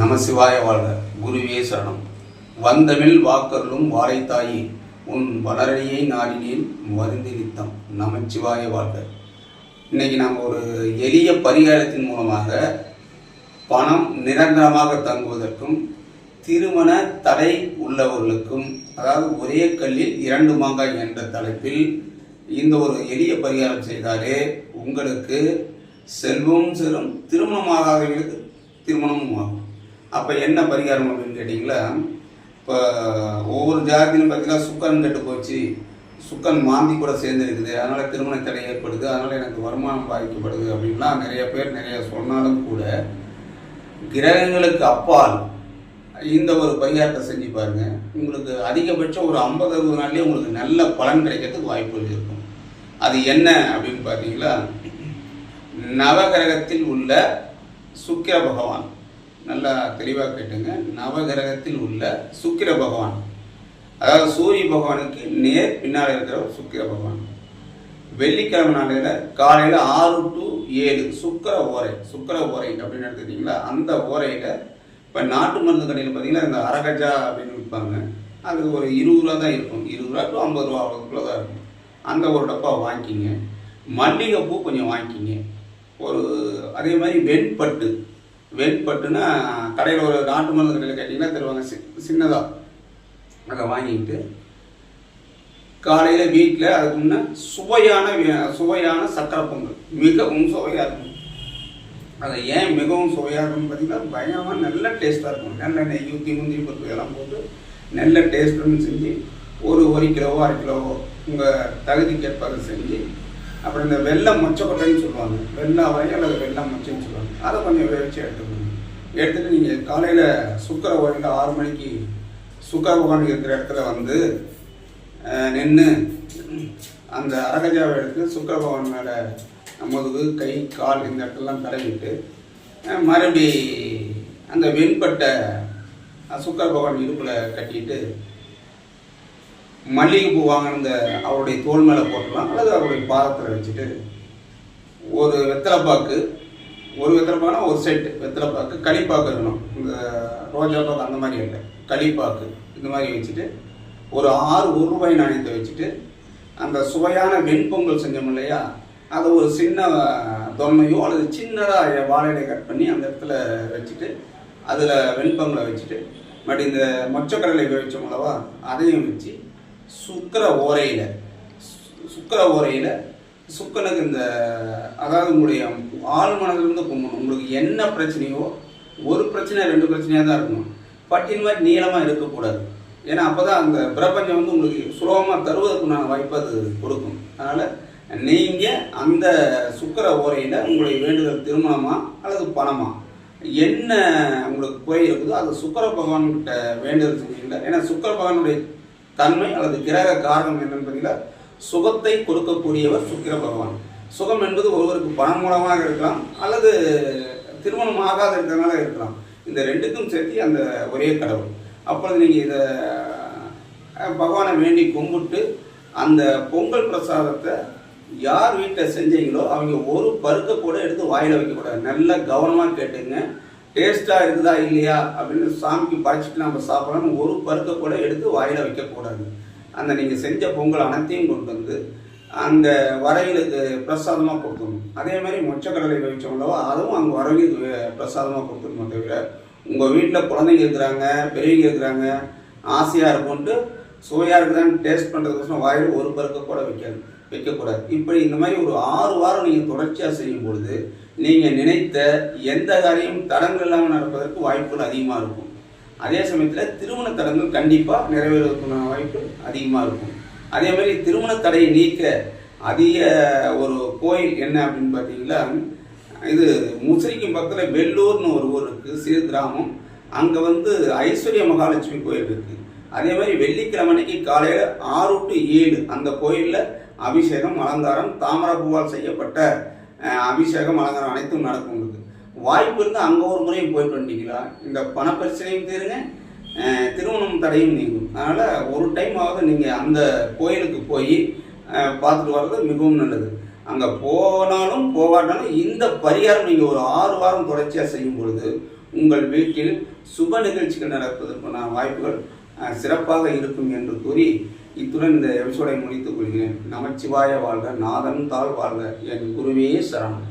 நமசிவாய வாழ்க. குருவே சரணம். வந்தமிழ் வாக்கருளும் வாழைத்தாயி உன் வளரடியை நாடினேன் வருந்தி நித்தம். நமச்சிவாய வாழ்க. இன்னைக்கு நாம் ஒரு எளிய பரிகாரத்தின் மூலமாக பணம் நிரந்தரமாக தங்குவதற்கும் திருமண தடை உள்ளவர்களுக்கும் அதாவது ஒரே கல்லில் இரண்டு மாங்காய் என்ற தலைப்பில் இந்த ஒரு எளிய பரிகாரம் செய்தாலே உங்களுக்கு செல்வம் செல்லும் திருமணமாகாதவர்களுக்கு திருமணமும் ஆகும். அப்போ என்ன பரிகாரம் அப்படின்னு கேட்டிங்களா? இப்போ ஒவ்வொரு ஜாதியிலும் பார்த்தீங்கன்னா சுக்கன் கெட்டு போச்சு. சுக்கன் மாந்தி கூட சேர்ந்து இருக்குது அதனால் திருமண தடை ஏற்படுது. அதனால் எனக்கு வருமானம் பாதிக்கப்படுது அப்படின்லாம் நிறைய பேர் நிறைய சொன்னாலும் கூட கிரகங்களுக்கு அப்பால் இந்த ஒரு பரிகாரத்தை செஞ்சு பாருங்க. உங்களுக்கு அதிகபட்சம் ஒரு ஐம்பது அறுபது நாள்லேயே உங்களுக்கு நல்ல பலன் கிடைக்கிறதுக்கு வாய்ப்புகள் இருக்கும். அது என்ன அப்படின்னு பார்த்தீங்களா நவகிரகத்தில் உள்ள சுக்கிர பகவான். நல்லா தெளிவாக கேட்டுங்க. நவகிரகத்தில் உள்ள சுக்கிர பகவான். அதாவது சூரிய பகவானுக்கு நேர் பின்னால் இருக்கிற சுக்கிர பகவான். வெள்ளிக்கிழமை நாளையில் காலையில் ஆறு டு ஏழு சுக்கர ஓரை சுக்கர ஓரை அப்படின்னு எடுத்துக்கிட்டிங்களா அந்த ஓரையில் இப்போ நாட்டு மருந்து கடையில் பார்த்தீங்கன்னா இந்த அரகஜா அப்படின்னு விற்பாங்க. அது ஒரு இருபது ரூபா தான் இருக்கும். இருபது ரூபா டு ஐம்பது ரூபா அவ்வளோக்குள்ள தான் இருக்கும். அந்த ஒரு டப்பா வாங்கிக்கிங்க. மல்லிகைப்பூ கொஞ்சம் வாங்கிக்கிங்க. ஒரு அதே மாதிரி வெண்பட்டு. வெண்பட்டுனா கடையில் ஒரு நாட்டு மருந்து கடையில் கேட்டிங்கன்னா தருவாங்க. சி சின்னதாக அதை வாங்கிக்கிட்டு காலையில் வீட்டில் அதுக்கு முன்னே சுவையான சுவையான சக்கரை பொங்கல். மிகவும் சுவையாக இருக்கும். அது ஏன் மிகவும் சுவையாக இருக்கும்னு பார்த்தீங்கன்னா பயமாக நல்ல டேஸ்ட்டாக இருக்கும். நல்ல நெய் ஊற்றி முந்திரி பருப்பு இதெல்லாம் போட்டு நல்ல டேஸ்ட்டுன்னு செஞ்சு ஒரு ஒரு கிலோவோ அரை கிலோவோ உங்கள் தகுதிக்கேற்ப அதை செஞ்சு அப்புறம் இந்த வெள்ளம் மொச்சக்கொட்டைன்னு சொல்லுவாங்க. வெள்ளம் அவரை அல்லது வெள்ளம் மொச்சைன்னு சொல்லுவாங்க. அதை கொஞ்சம் வேவிச்சு எடுத்துக்கணும் எடுத்துகிட்டு நீங்கள் காலையில் சுக்கர ஓரையில் ஆறு மணிக்கு சுக்கர பகவான் இருக்கிற இடத்துல வந்து நின்று அந்த அரகஜாவை எடுத்து சுக்கர பகவான் மேலே முதுகு கை கால் இந்த இடத்துலலாம் தடவிட்டு மறுபடி அந்த வெண்பட்டை சுக்கர பகவான் இடுப்பில் கட்டிட்டு மல்லிகைப்பூ வாங்கின அவருடைய தோல் மேலே போட்டலாம் அல்லது அவருடைய பாதத்தில் வச்சுட்டு ஒரு வெத்தலைப்பாக்கு ஒரு வெத்தலைப்பாக்குனா ஒரு செட் வெத்தலைப்பாக்கு களிப்பாக்கு இருக்கணும். இந்த ரோஜா பாக்கு அந்த மாதிரி இல்லை. களிப்பாக்கு இந்த மாதிரி வச்சுட்டு ஒரு ஆறு ஒரு ரூபாய் நாணயத்தை வச்சுட்டு அந்த சுவையான வெண்பொங்கல் செஞ்சோம் இல்லையா? அதை ஒரு சின்ன தொன்மையோ அல்லது சின்னதாக வாழையை கட் பண்ணி அந்த இடத்துல வச்சுட்டு அதில் வெண்பொங்கலை வச்சுட்டு பட் இந்த மொச்சக்கடலை வச்சோம் அல்லவா? அதையும் வச்சு சுக்கர ஓரையில். சுக்கர ஓரையில் சுக்கனுக்கு இந்த அதாவது உங்களுடைய ஆள் மனதிலிருந்து கும்பணும். உங்களுக்கு என்ன பிரச்சனையோ ஒரு பிரச்சனை ரெண்டு பிரச்சனையாக தான் இருக்கணும். பட்டியல் மாதிரி நீளமாக இருக்கக்கூடாது. ஏன்னா அப்போ தான் அந்த பிரபஞ்சம் வந்து உங்களுக்கு சுலபமாக தருவதற்குண்டான வாய்ப்பு அது கொடுக்கும். அதனால் நீங்கள் அந்த சுக்கர ஓரையில் உங்களுடைய வேண்டுதல் திருமணமாக அல்லது பணமாக என்ன உங்களுக்கு குறை இருக்குதோ அது சுக்கர பகவான்கிட்ட வேண்டுதல் செஞ்சீங்களா? ஏன்னா சுக்கர பகவானுடைய தன்மை அல்லது கிரக காரணம் என்னன்னு பார்த்தீங்களா சுகத்தை கொடுக்கக்கூடியவர் சுக்கிர பகவான். சுகம் என்பது ஒருவருக்கு பணம் மூலமாக இருக்கலாம் அல்லது திருமணம் ஆகாத இருக்கிறதுனால இருக்கலாம். இந்த ரெண்டுக்கும் சேர்த்து அந்த ஒரே கடவுள். அப்பொழுது நீங்கள் இதை பகவானை வேண்டி கும்பிட்டு அந்த பொங்கல் பிரசாதத்தை யார் வீட்டில் செஞ்சீங்களோ அவங்க ஒரு பருக்க கூட எடுத்து வாயில் வைக்கக்கூடாது. நல்லா கவனமாக கேட்டுங்க. டேஸ்ட்டாக இருக்குதா இல்லையா அப்படின்னு சாமிக்கு படைச்சிட்டு நம்ம சாப்பிடணும் ஒரு பருக்க கூட எடுத்து வாயில் வைக்கக்கூடாது. அந்த நீங்கள் செஞ்ச பொங்கல் அனைத்தையும் கொண்டு வந்து அந்த வரைகளுக்கு பிரசாதமாக கொடுத்துடணும். அதே மாதிரி மொச்சக்கடலை வச்சோம்லவோ அதுவும் அங்கே வரவங்களுக்கு பிரசாதமாக கொடுத்துடணும் தவிர உங்கள் வீட்டில் குழந்தைங்க இருக்கிறாங்க பெரியவங்க இருக்கிறாங்க ஆசையாக இருக்கும்ட்டு சுவையாக இருக்குதான்னு டேஸ்ட் பண்ணுறதுக்கோசரம் வாயில் ஒரு பருக்க கூட வைக்காது வைக்கக்கூடாது. இப்படி இந்த மாதிரி ஒரு ஆறு வாரம் நீங்கள் தொடர்ச்சியாக செய்யும் பொழுது நீங்கள் நினைத்த எந்த காரியம் தடங்கள் இல்லாமல் நடப்பதற்கு வாய்ப்புகள் அதிகமாக இருக்கும். அதே சமயத்தில் திருமண தடங்கள் கண்டிப்பாக நிறைவேறுவதற்கான வாய்ப்பு அதிகமாக இருக்கும். அதே மாதிரி திருமண தடையை நீக்க அதிக ஒரு கோயில் என்ன அப்படின்னு பார்த்தீங்கன்னா இது முசிறிக்கும் பக்கத்தில் வெள்ளூர்னு ஒரு ஊர் இருக்குது சிறு கிராமம். அங்கே வந்து ஐஸ்வர்ய மகாலட்சுமி கோயில் இருக்குது அதே மாதிரி வெள்ளிக்கிழமை அன்னைக்கு காலையில் ஆறு டு ஏழு அந்த கோயிலில் அபிஷேகம் அலங்காரம் தாமரப்பூவால் செய்யப்பட்ட அபிஷேகம் அலங்காரம் அனைத்தும் நடக்கும் உங்களுக்கு. வாய்ப்பு இருந்தால் அங்கே ஒரு முறையும் போயிட்டு வந்துட்டீங்களா? இந்த பணப்பிரச்சனையும் தீருங்க திருமணம் தடையும் நீங்கும். அதனால் ஒரு டைம் ஆகுது நீங்கள் அந்த கோயிலுக்கு போய் பார்த்துட்டு வர்றது மிகவும் நல்லது. அங்கே போனாலும் போகாட்டாலும் இந்த பரிகாரம் நீங்கள் ஒரு ஆறு வாரம் தொடர்ச்சியாக செய்யும் பொழுது உங்கள் வீட்டில் சுப நிகழ்ச்சிகள் நடப்பதற்கான வாய்ப்புகள் சிறப்பாக இருக்கும் என்று கூறி இத்துடன் இந்த எபிசோடை முடித்துக் கொள்கிறேன். நமச்சிவாய வாழ்க நாதன் தாழ் வாழ்க. என் குருவே சரணம்.